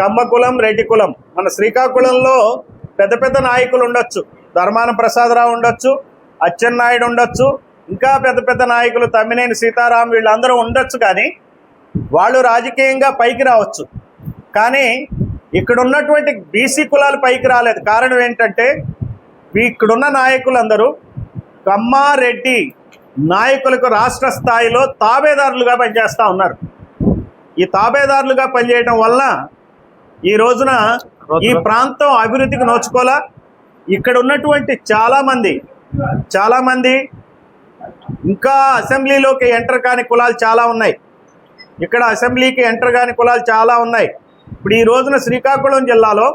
కమ్మ కులం రెడ్డి కులం మన శ్రీకాకుళంలో పెద్ద పెద్ద నాయకులు ఉండొచ్చు. ధర్మాన ప్రసాదరావు ఉండొచ్చు అచ్చెన్నాయుడు ఉండొచ్చు ఇంకా పెద్ద పెద్ద నాయకులు తమ్మినేని సీతారాం వీళ్ళందరూ ఉండొచ్చు కానీ వాళ్ళు రాజకీయంగా పైకి రావచ్చు. కానీ ఇక్కడ ఉన్నటువంటి బీసీ కులాలు పైకి రాలేదు. కారణం ఏంటంటే ఇక్కడున్న నాయకులందరూ కమ్మారెడ్డి నాయకులకు రాష్ట్ర స్థాయిలో తాబేదారులుగా పనిచేస్తూ ఉన్నారు. ఈ తాబేదారులుగా పనిచేయడం వల్ల ఈ రోజున ఈ ప్రాంతం అభివృద్ధికి నోచుకోలా ఇక్కడ ఉన్నటువంటి చాలామంది చాలామంది ఇంకా అసెంబ్లీలోకి ఎంటర్ కాని కులాలు చాలా ఉన్నాయి. ఇక్కడ అసెంబ్లీకి ఎంటర్ కాని కులాలు చాలా ఉన్నాయి. ఇప్పుడు ఈ రోజున శ్రీకాకుళం జిల్లాలో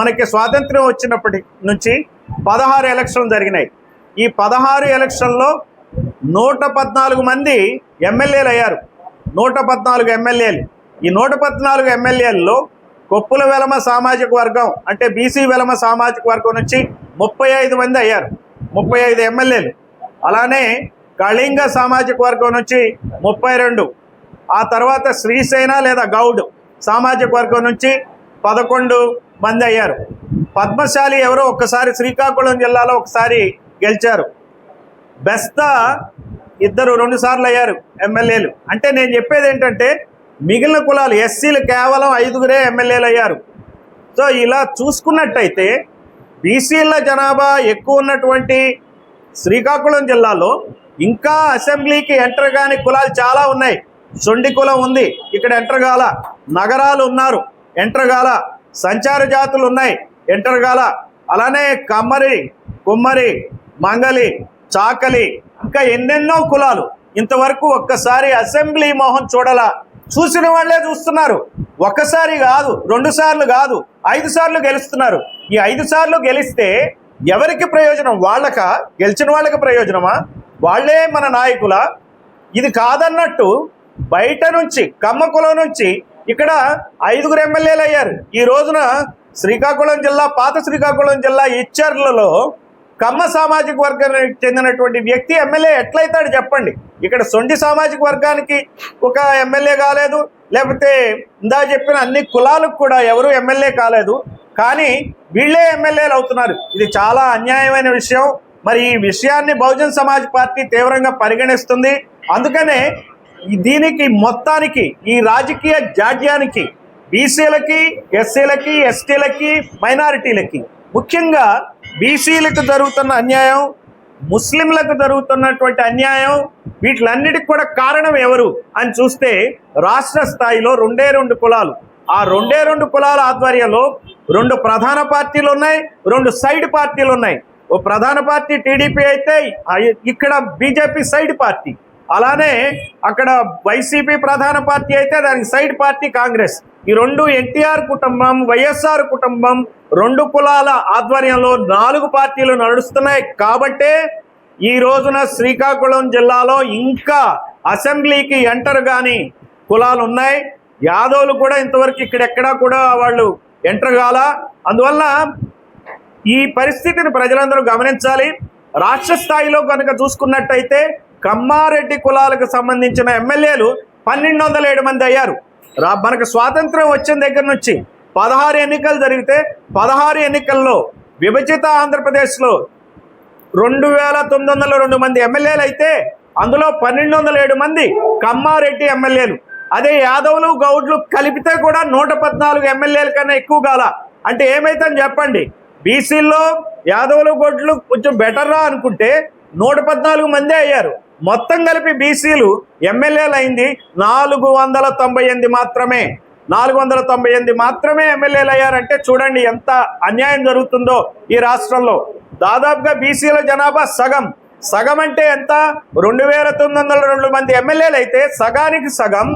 మనకి స్వాతంత్ర్యం వచ్చినప్పటి నుంచి పదహారు ఎలక్షన్లు జరిగినాయి. ఈ పదహారు ఎలక్షన్లో నూట పద్నాలుగు మంది ఎమ్మెల్యేలు అయ్యారు నూట పద్నాలుగు ఎమ్మెల్యేలు. ఈ నూట పద్నాలుగు ఎమ్మెల్యేల్లో కొప్పుల వెలమ సామాజిక వర్గం అంటే బీసీ వెలమ సామాజిక వర్గం నుంచి ముప్పై ఐదు మంది అయ్యారు. ముప్పై ఐదు ఎమ్మెల్యేలు. అలానే కళింగ సామాజిక వర్గం నుంచి ముప్పై రెండు. ఆ తర్వాత శ్రీసేన లేదా గౌడ్ సామాజిక వర్గం నుంచి పదకొండు మంది అయ్యారు. పద్మశాలి ఎవరో ఒక్కసారి శ్రీకాకుళం జిల్లాలో ఒకసారి గెలిచారు. బెస్తా ఇద్దరు రెండుసార్లు అయ్యారు ఎమ్మెల్యేలు. అంటే నేను చెప్పేది ఏంటంటే మిగిలిన కులాలు ఎస్సీలు కేవలం ఐదుగురే ఎమ్మెల్యేలు అయ్యారు. సో ఇలా చూసుకున్నట్టయితే బీసీల జనాభా ఎక్కువ ఉన్నటువంటి శ్రీకాకుళం జిల్లాలో ఇంకా అసెంబ్లీకి ఎంటర్ కాని కులాలు చాలా ఉన్నాయి. సొండి కులం ఉంది. ఇక్కడ ఎంటర్ కాల నగరాలు ఉన్నారు. ఎంటర్ కాల సంచార జాతులు ఉన్నాయి. ఎంటర్ కాల అలానే కమ్మరి కుమ్మరి మంగలి చాకలి ఇంకా ఎన్నెన్నో కులాలు. ఇంతవరకు ఒక్కసారి అసెంబ్లీ మోహన్ చూడాల. చూసిన వాళ్ళే చూస్తున్నారు. ఒక్కసారి కాదు రెండు సార్లు కాదు ఐదు సార్లు గెలుస్తున్నారు. ఈ ఐదు సార్లు గెలిస్తే ఎవరికి ప్రయోజనం? వాళ్ళక? గెలిచిన వాళ్ళకి ప్రయోజనమా? వాళ్ళే మన నాయకుల? ఇది కాదన్నట్టు బయట నుంచి కమ్మకులం నుంచి ఇక్కడ ఐదుగురు ఎమ్మెల్యేలు అయ్యారు ఈ రోజున శ్రీకాకుళం జిల్లా పాత శ్రీకాకుళం జిల్లా ఇచ్చర్లలో కమ్మ సామాజిక వర్గానికి చెందినటువంటి వ్యక్తి ఎమ్మెల్యే ఎట్లయితాడు చెప్పండి. ఇక్కడ సొంటి సామాజిక వర్గానికి ఒక ఎమ్మెల్యే కాలేదు లేకపోతే ఇందా చెప్పిన అన్ని కులాలకు కూడా ఎవరు ఎమ్మెల్యే కాలేదు. కానీ వీళ్ళే ఎమ్మెల్యేలు అవుతున్నారు. ఇది చాలా అన్యాయమైన విషయం. మరి ఈ విషయాన్ని బహుజన్ సమాజ్ పార్టీ తీవ్రంగా పరిగణిస్తుంది. అందుకనే దీనికి మొత్తానికి ఈ రాజకీయ జాడ్యానికి బీసీలకి ఎస్సీలకి ఎస్టీలకి మైనారిటీలకి ముఖ్యంగా బీసీలకు జరుగుతున్న అన్యాయం ముస్లింలకు జరుగుతున్నటువంటి అన్యాయం వీటిలన్నిటికి కూడా కారణం ఎవరు అని చూస్తే రాష్ట్ర స్థాయిలో రెండే రెండు కులాలు. ఆ రెండే రెండు కులాల ఆధ్వర్యంలో రెండు ప్రధాన పార్టీలు ఉన్నాయి రెండు సైడ్ పార్టీలు ఉన్నాయి. ఓ ప్రధాన పార్టీ టీడీపీ అయితే ఇక్కడ బీజేపీ సైడ్ పార్టీ. అలానే అక్కడ వైసీపీ ప్రధాన పార్టీ అయితే దానికి సైడ్ పార్టీ కాంగ్రెస్. ఈ రెండు ఎన్టీఆర్ కుటుంబం వైఎస్ఆర్ కుటుంబం రెండు కులాల ఆధ్వర్యంలో నాలుగు పార్టీలు నడుస్తున్నాయి. కాబట్టే ఈ రోజున శ్రీకాకుళం జిల్లాలో ఇంకా అసెంబ్లీకి ఎంటర్ కాని కులాలు ఉన్నాయి. యాదవులు కూడా ఇంతవరకు ఇక్కడెక్కడా కూడా వాళ్ళు ఎంటర్ కాల. అందువల్ల ఈ పరిస్థితిని ప్రజలందరూ గమనించాలి. రాష్ట్ర స్థాయిలో కనుక చూసుకున్నట్టయితే కమ్మారెడ్డి కులాలకు సంబంధించిన ఎమ్మెల్యేలు పన్నెండు వందల ఏడు మంది అయ్యారు. మనకు స్వాతంత్రం వచ్చిన దగ్గర నుంచి పదహారు ఎన్నికలు జరిగితే పదహారు ఎన్నికల్లో విభజిత ఆంధ్రప్రదేశ్లో రెండు వేల తొమ్మిది వందల రెండు మంది ఎమ్మెల్యేలు అయితే అందులో పన్నెండు వందల ఏడు మంది కమ్మారెడ్డి ఎమ్మెల్యేలు. అదే యాదవులు గౌడ్లు కలిపితే కూడా నూట పద్నాలుగు ఎమ్మెల్యేల కన్నా ఎక్కువ కాల. అంటే ఏమైతే చెప్పండి. బీసీల్లో యాదవులు గౌడ్లు కొంచెం బెటర్రా అనుకుంటే నూట పద్నాలుగు మందే అయ్యారు. మొత్తం కలిపి బీసీలు ఎమ్మెల్యేలు అయింది నాలుగు వందల తొంభై ఎనిమిది మాత్రమే. నాలుగు వందల తొంభై ఎనిమిది మాత్రమే ఎమ్మెల్యేలు అయ్యారంటే చూడండి ఎంత అన్యాయం జరుగుతుందో ఈ రాష్ట్రంలో. దాదాపుగా బీసీల జనాభా సగం. సగం అంటే ఎంత? రెండు వేల తొమ్మిది వందల రెండు మంది ఎమ్మెల్యేలు అయితే సగానికి సగం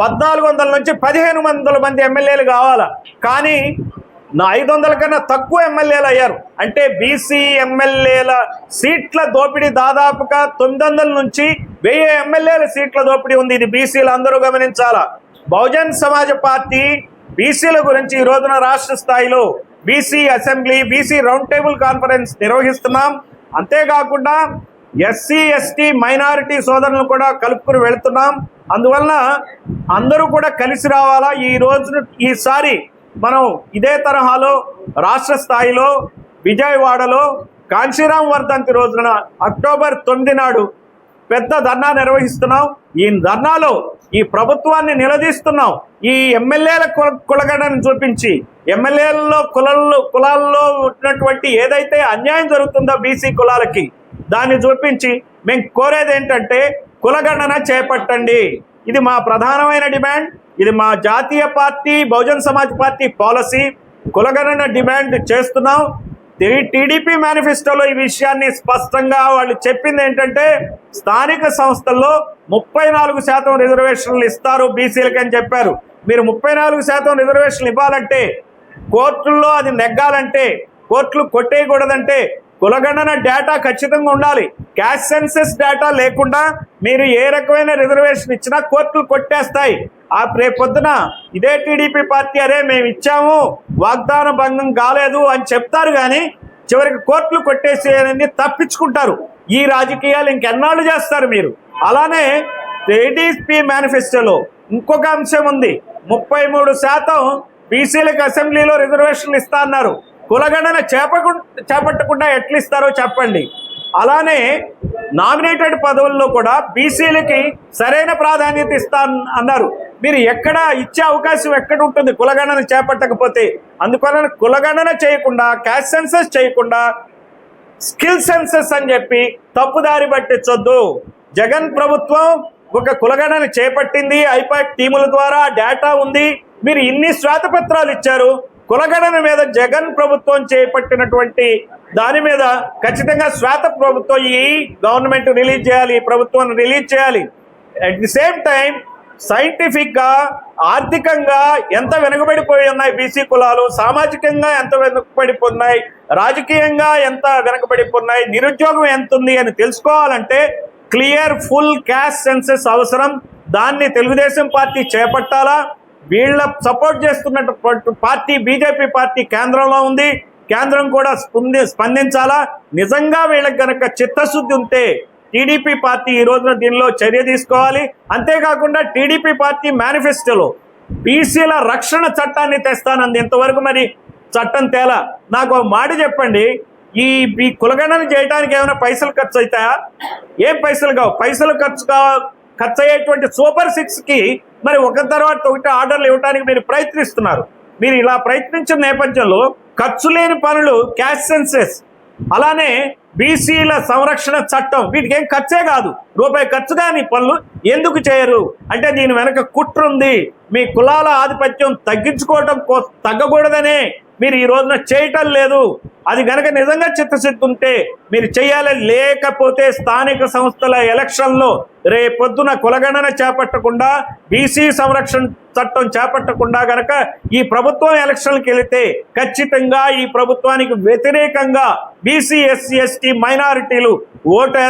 పద్నాలుగు వందల నుంచి పదిహేను వందల మంది ఎమ్మెల్యేలు కావాలా? కానీ నా ఐదు వందల కన్నా తక్కువ ఎమ్మెల్యేలు అయ్యారు. అంటే బీసీ ఎమ్మెల్యేల సీట్ల దోపిడీ దాదాపుగా తొమ్మిది వందల నుంచి వెయ్యి ఎమ్మెల్యేల సీట్ల దోపిడీ ఉంది. ఇది బీసీలు అందరూ గమనించాలా? బహుజన్ సమాజ పార్టీ బీసీల గురించి ఈ రోజున రాష్ట్ర స్థాయిలో BC assembly BC round table conference నిర్వహిస్తున్నాం. అంతేకాకుండా ఎస్సీ ఎస్టీ మైనారిటీ సోదరులను కూడా కలుపుకుని వెళుతున్నాం. అందువలన అందరూ కూడా కలిసి రావాలా? ఈ రోజు ఈసారి మనం ఇదే తరహాలో రాష్ట్ర స్థాయిలో విజయవాడలో కాంశీరాం వర్ధంతి రోజున అక్టోబర్ తొమ్మిది నాడు పెద్ద ధర్నా నిర్వహిస్తున్నాం. ఈ ధర్నాలో ఈ ప్రభుత్వాన్ని నిలదీస్తున్నాం. ఈ ఎమ్మెల్యేల కులగడని చూపించి ఎమ్మెల్యేలలో కులల్లో కులాల్లో ఉన్నటువంటి ఏదైతే అన్యాయం జరుగుతుందో బీసీ కులాలకి దాన్ని చూపించి మేము కోరేది ఏంటంటే కులగణన చేపట్టండి. ఇది మా ప్రధానమైన డిమాండ్. ఇది మా జాతీయ party Bahujan Samaj party policy. కులగణన డిమాండ్ చేస్తున్నాం. టీడీపీ మేనిఫెస్టోలో ఈ విషయాన్ని స్పష్టంగా వాళ్ళు చెప్పింది ఏంటంటే స్థానిక సంస్థల్లో ముప్పై నాలుగు శాతం రిజర్వేషన్లు ఇస్తారు బీసీలకి అని చెప్పారు. మీరు ముప్పై నాలుగు శాతం రిజర్వేషన్లు ఇవ్వాలంటే కోర్టుల్లో అది నెగ్గాలంటే కోర్టులు కొట్టేయకూడదంటే కులగణన డేటా ఖచ్చితంగా ఉండాలి. క్యాష్ సెన్సెస్ డేటా లేకుండా మీరు ఏ రకమైన రిజర్వేషన్ ఇచ్చినా కోర్టులు కొట్టేస్తాయి. ఆ రేపొద్దున ఇదే టీడీపీ పార్టీ అరే మేము ఇచ్చాము వాగ్దాన భంగం కాలేదు అని చెప్తారు కానీ చివరికి కోర్టులు కొట్టేసి అనేది తప్పించుకుంటారు. ఈ రాజకీయాలు ఇంకెన్నాళ్ళు చేస్తారు మీరు? అలానే టీడీపీ మేనిఫెస్టోలో ఇంకొక అంశం ఉంది. ముప్పై మూడు శాతం బీసీలకు అసెంబ్లీలో రిజర్వేషన్లు ఇస్తా అన్నారు. కులగణన చేపకు చేపట్టకుండా ఎట్లు ఇస్తారో చెప్పండి. అలానే నామినేటెడ్ పదవుల్లో కూడా బీసీలకి సరైన ప్రాధాన్యత ఇస్తా అన్నారు. మీరు ఎక్కడ ఇచ్చే అవకాశం ఎక్కడ ఉంటుంది కులగణన చేపట్టకపోతే అందువలన కులగణన చేయకుండా క్యాష్ సెన్సెస్ చేయకుండా స్కిల్ సెన్సెస్ అని చెప్పి తప్పుదారి పట్టించొద్దు. జగన్ ప్రభుత్వం ఒక కులగణన చేపట్టింది ఐపాక్ టీముల ద్వారా డేటా ఉంది. మీరు ఇన్ని శ్వేతపత్రాలు ఇచ్చారు. కులగణన మీద జగన్ ప్రభుత్వం చేపట్టినటువంటి దాని మీద ఖచ్చితంగా శ్వేత ప్రభుత్వం ఈ గవర్నమెంట్ రిలీజ్ చేయాలి ఈ ప్రభుత్వాన్ని రిలీజ్ చేయాలి. అట్ ది సేమ్ టైం సైంటిఫిక్గా ఆర్థికంగా ఎంత వెనుకబడిపోయి ఉన్నాయి బీసీ కులాలు సామాజికంగా ఎంత వెనుకబడిపోన్నాయి రాజకీయంగా ఎంత వెనుకబడిపోన్నాయి నిరుద్యోగం ఎంత ఉంది అని తెలుసుకోవాలంటే క్లియర్ ఫుల్ క్యాష్ సెన్సెస్ అవసరం. దాన్ని తెలుగుదేశం పార్టీ చేపట్టాలా? వీళ్ళ సపోర్ట్ చేస్తున్నటువంటి పార్టీ బీజేపీ పార్టీ కేంద్రంలో ఉంది. కేంద్రం కూడా స్పంది స్పందించాలా? నిజంగా వీళ్ళకి గనక చిత్తశుద్ధి ఉంటే టీడీపీ పార్టీ ఈ రోజున దీనిలో చర్య తీసుకోవాలి. అంతేకాకుండా టీడీపీ పార్టీ మేనిఫెస్టోలో బీసీల రక్షణ చట్టాన్ని తెస్తానంది. ఇంతవరకు మరి చట్టం తేలా? నాకు మాట చెప్పండి. ఈ ఈ కులగణన చేయడానికి ఏమైనా పైసలు ఖర్చు అవుతాయా ఏం పైసలు కావు? పైసలు ఖర్చు కా ఖర్చు అయ్యేటువంటి సూపర్ సిక్స్కి మరి ఒక తర్వాత ఒకటి ఆర్డర్లు ఇవ్వడానికి మీరు ప్రయత్నిస్తున్నారు. మీరు ఇలా ప్రయత్నించిన నేపథ్యంలో ఖర్చు లేని పనులు క్యాష్ సెన్సెస్. అలానే బీసీల సంరక్షణ చట్టం. వీటికి ఏం ఖర్చే కాదు. రూపాయి ఖర్చు కాని పనులు ఎందుకు చేయరు? అంటే దీని వెనక కుట్రుంది. మీ కులాల ఆధిపత్యం తగ్గించుకోవటం తగ్గకూడదనే మీరు ఈ రోజున చేయటం లేదు. అది గనక నిజంగా చిత్తశుద్ధి ఉంటే మీరు చేయాలి లేకపోతే స్థానిక సంస్థల ఎలక్షన్లో రేపొద్దున కులగణన చేపట్టకుండా బీసీ సంరక్షణ చట్టం చేపట్టకుండా గనక ఈ ప్రభుత్వం ఎలక్షన్కి వెళితే ఖచ్చితంగా ఈ ప్రభుత్వానికి వ్యతిరేకంగా బీసీ ఎస్సీ ఎస్టీ మైనారిటీలు ఓటు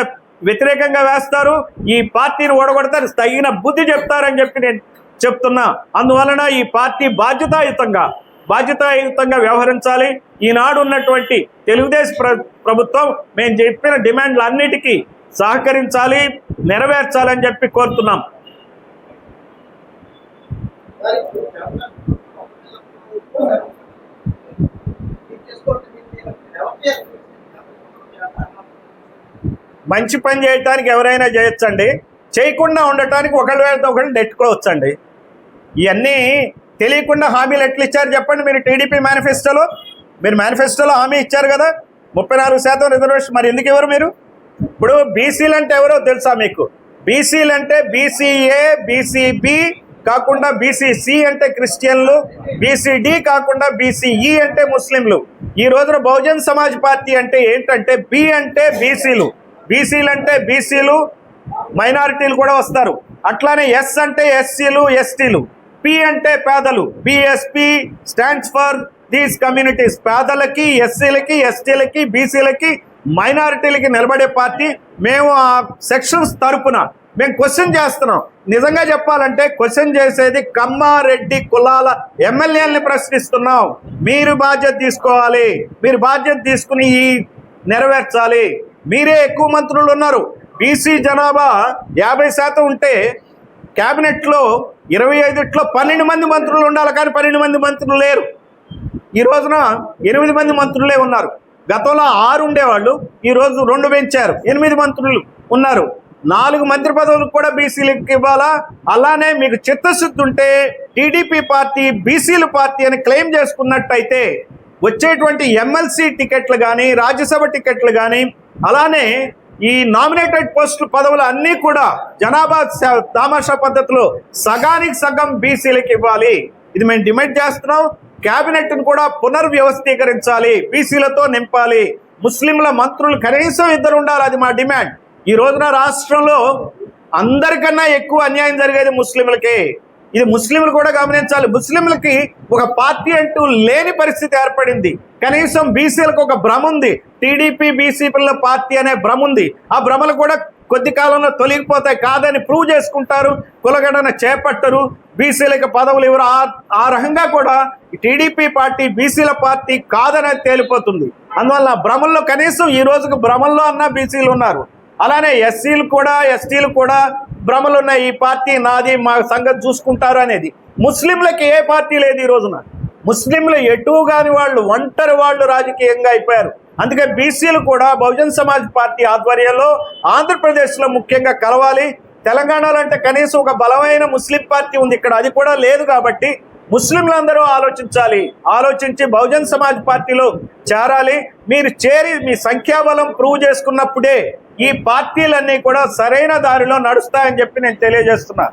వ్యతిరేకంగా వేస్తారు. ఈ పార్టీని ఓడగొడతారు. తగిన బుద్ధి చెప్తారని చెప్పి నేను చెప్తున్నా. అందువలన ఈ పార్టీ బాధ్యతాయుతంగా బాధ్యతాయుతంగా వ్యవహరించాలి. ఈనాడు ఉన్నటువంటి తెలుగుదేశం ప్ర ప్రభుత్వం మేము చెప్పిన డిమాండ్లు అన్నిటికీ సహకరించాలి నెరవేర్చాలని చెప్పి కోరుతున్నాం. మంచి పని చేయటానికి ఎవరైనా చేయొచ్చండి. చేయకుండా ఉండటానికి ఒకళ్ళు వేళతో ఒకళ్ళు నెట్టుకోవచ్చండి. ఇవన్నీ తెలియకుండా హామీలు ఎట్లా ఇచ్చారు చెప్పండి మీరు టీడీపీ మేనిఫెస్టోలో? మీరు మేనిఫెస్టోలో హామీ ఇచ్చారు కదా? ముప్పై నాలుగు శాతం రిజర్వేషన్. మరి ఎందుకు ఎవరు మీరు? ఇప్పుడు బీసీలు అంటే ఎవరో తెలుసా మీకు? బీసీలు అంటే బీసీఏ బీసీబి కాకుండా బీసీసి అంటే క్రిస్టియన్లు బీసీడి కాకుండా బీసీఈ అంటే ముస్లింలు. ఈ రోజున బహుజన్ సమాజ్ పార్టీ అంటే ఏంటంటే బి అంటే బీసీలు. బీసీలు అంటే బీసీలు మైనారిటీలు కూడా వస్తారు. అట్లానే ఎస్ అంటే ఎస్సీలు ఎస్టీలు. పి అంటే పేదలు. BSP stands for these communities పేదలకి ఎస్సీలకి ఎస్టీలకి బీసీలకి మైనారిటీలకి నిలబడే పార్టీ. మేము ఆ సెక్షన్స్ తరపున మేము క్వశ్చన్ చేస్తున్నాం. నిజంగా చెప్పాలంటే క్వశ్చన్ చేసేది కమ్మారెడ్డి కులాల ఎమ్మెల్యేలని ప్రశ్నిస్తున్నాం. మీరు బాధ్యత తీసుకోవాలి. మీరు బాధ్యత తీసుకుని ఈ నెరవేర్చాలి. మీరే ఎక్కువ మంత్రులు ఉన్నారు. బీసీ జనాభా యాభై శాతం ఉంటే క్యాబినెట్లో ఇరవై ఐదుట్లో పన్నెండు మంది మంత్రులు ఉండాలి కానీ పన్నెండు మంది మంత్రులు లేరు. ఈ రోజున ఎనిమిది మంది మంత్రులే ఉన్నారు. గతంలో ఆరు ఉండేవాళ్ళు ఈరోజు రెండు పెంచారు. ఎనిమిది మంత్రులు ఉన్నారు. నాలుగు మంత్రి పదవులు కూడా బీసీలకు ఇవ్వాలా? అలానే మీకు చిత్తశుద్ధి ఉంటే టీడీపీ పార్టీ బీసీల పార్టీ అని క్లెయిమ్ చేసుకున్నట్టయితే వచ్చేటువంటి ఎమ్మెల్సీ టికెట్లు కానీ రాజ్యసభ టికెట్లు కానీ అలానే ఈ నామినేటెడ్ పోస్టులు పదవులు అన్నీ కూడా జనాభా తామాషా పద్ధతిలో సగానికి సగం బీసీలకు ఇవ్వాలి. ఇది మేము డిమాండ్ చేస్తున్నాం. క్యాబినెట్ను కూడా పునర్వ్యవస్థీకరించాలి. బీసీలతో నింపాలి. ముస్లింల మంత్రులు కనీసం ఇద్దరు ఉండాలి అది మా డిమాండ్. ఈ రోజున రాష్ట్రంలో అందరికన్నా ఎక్కువ అన్యాయం జరిగేది ముస్లింలకే. ఇది ముస్లింలు కూడా గమనించాలి. ముస్లింలకి ఒక పార్టీ అంటూ లేని పరిస్థితి ఏర్పడింది. కనీసం బీసీలకు ఒక భ్రమ ఉంది. టీడీపీ బీసీపీల పార్టీ అనే భ్రమ ఉంది. ఆ భ్రమలు కూడా కొద్ది కాలంలో తొలగిపోతాయి కాదని ప్రూవ్ చేసుకుంటారు కులగడన చేపట్టరు బీసీలకు పదవులు ఎవరు ఆ ఆ రకంగా కూడా టీడీపీ పార్టీ బీసీల పార్టీ కాదని తేలిపోతుంది. అందువల్ల భ్రమల్లో కనీసం ఈ రోజుకు భ్రమల్లో అన్న బీసీలు ఉన్నారు. అలానే ఎస్సీలు కూడా ఎస్టీలు కూడా భ్రమలు ఉన్నాయి. ఈ పార్టీ నాది మా సంగతి చూసుకుంటారు అనేది. ముస్లింలకి ఏ పార్టీ లేదు ఈ రోజున. ముస్లింలు ఎటు కాని వాళ్ళు ఒంటరి వాళ్ళు రాజకీయంగా అయిపోయారు. అందుకే బీసీలు కూడా బహుజన్ సమాజ్ పార్టీ ఆధ్వర్యంలో ఆంధ్రప్రదేశ్లో ముఖ్యంగా కలవాలి. తెలంగాణలో అంటే కనీసం ఒక బలమైన ముస్లిం పార్టీ ఉంది. ఇక్కడ అది కూడా లేదు కాబట్టి ముస్లింలందరూ ఆలోచించాలి. ఆలోచించి బహుజన్ సమాజ్ పార్టీలో చేరాలి. మీరు చేరి మీ సంఖ్యాబలం ప్రూవ్ చేసుకున్నప్పుడే ఈ పార్టీలన్నీ కూడా సరైన దారిలో నడుస్తాయని చెప్పి నేను తెలియజేస్తున్నా.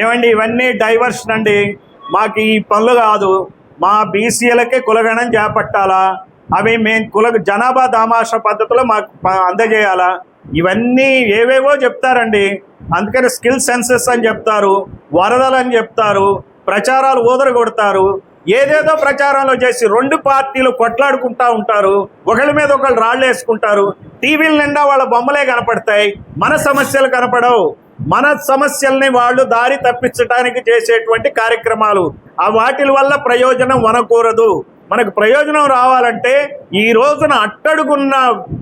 ఏమండి ఇవన్నీ డైవర్షన్ అండి. మాకు ఈ పనులు కాదు. మా బీసీలకే కులగణం చేపట్టాలా? అవి మేము కుల జనాభా దామాష పద్ధతిలో మాకు అందజేయాలా? ఇవన్నీ ఏవేవో చెప్తారండి. అందుకని స్కిల్ సెన్సెస్ అని చెప్తారు వరదలు అని చెప్తారు ప్రచారాలు ఊదర కొడతారు ఏదేదో ప్రచారంలో చేసి రెండు పార్టీలు కొట్లాడుకుంటా ఉంటారు. ఒకళ్ళ మీద ఒకళ్ళు రాళ్ళు వేసుకుంటారు. టీవీల నిండా వాళ్ళ బొమ్మలే కనపడతాయి. మన సమస్యలు కనపడవు. మన సమస్యల్ని వాళ్ళు దారి తప్పించడానికి చేసేటువంటి కార్యక్రమాలు. ఆ వాటి వల్ల ప్రయోజనం వనకూరదు. మనకు ప్రయోజనం రావాలంటే ఈ రోజున అట్టడుగున్న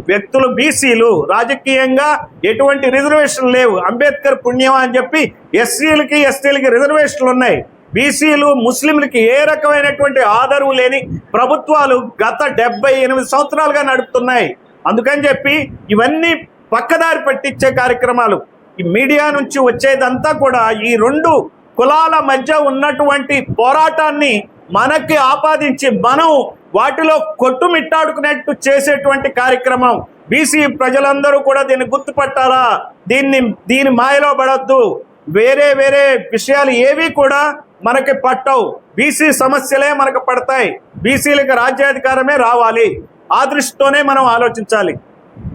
వ్యక్తులు బీసీలు రాజకీయంగా ఎటువంటి రిజర్వేషన్ లేవు. అంబేద్కర్ పుణ్యం అని చెప్పి ఎస్సీలకి ఎస్టీలకి రిజర్వేషన్లు ఉన్నాయి. బీసీలు ముస్లింలకి ఏ రకమైనటువంటి ఆదరవు లేని ప్రభుత్వాలు గత డెబ్బై ఎనిమిది సంవత్సరాలుగా నడుపుతున్నాయి. అందుకని చెప్పి ఇవన్నీ పక్కదారి పట్టించే కార్యక్రమాలు. ఈ మీడియా నుంచి వచ్చేదంతా కూడా ఈ రెండు కులాల మధ్య ఉన్నటువంటి పోరాటాన్ని మనకి ఆపాదించి మనం వాటిలో కొట్టుమిట్టాడుకునేట్టు చేసేటువంటి కార్యక్రమం. బీసీ ప్రజలందరూ కూడా దీన్ని గుర్తుపట్టాలా? దీన్ని దీని మాయలో పడద్దు. వేరే వేరే విషయాలు ఏవి కూడా మనకి పట్టవు. బీసీ సమస్యలే మనకు పడతాయి. బీసీలకు రాజ్యాధికారమే రావాలి. ఆ దృష్టితోనే మనం ఆలోచించాలి.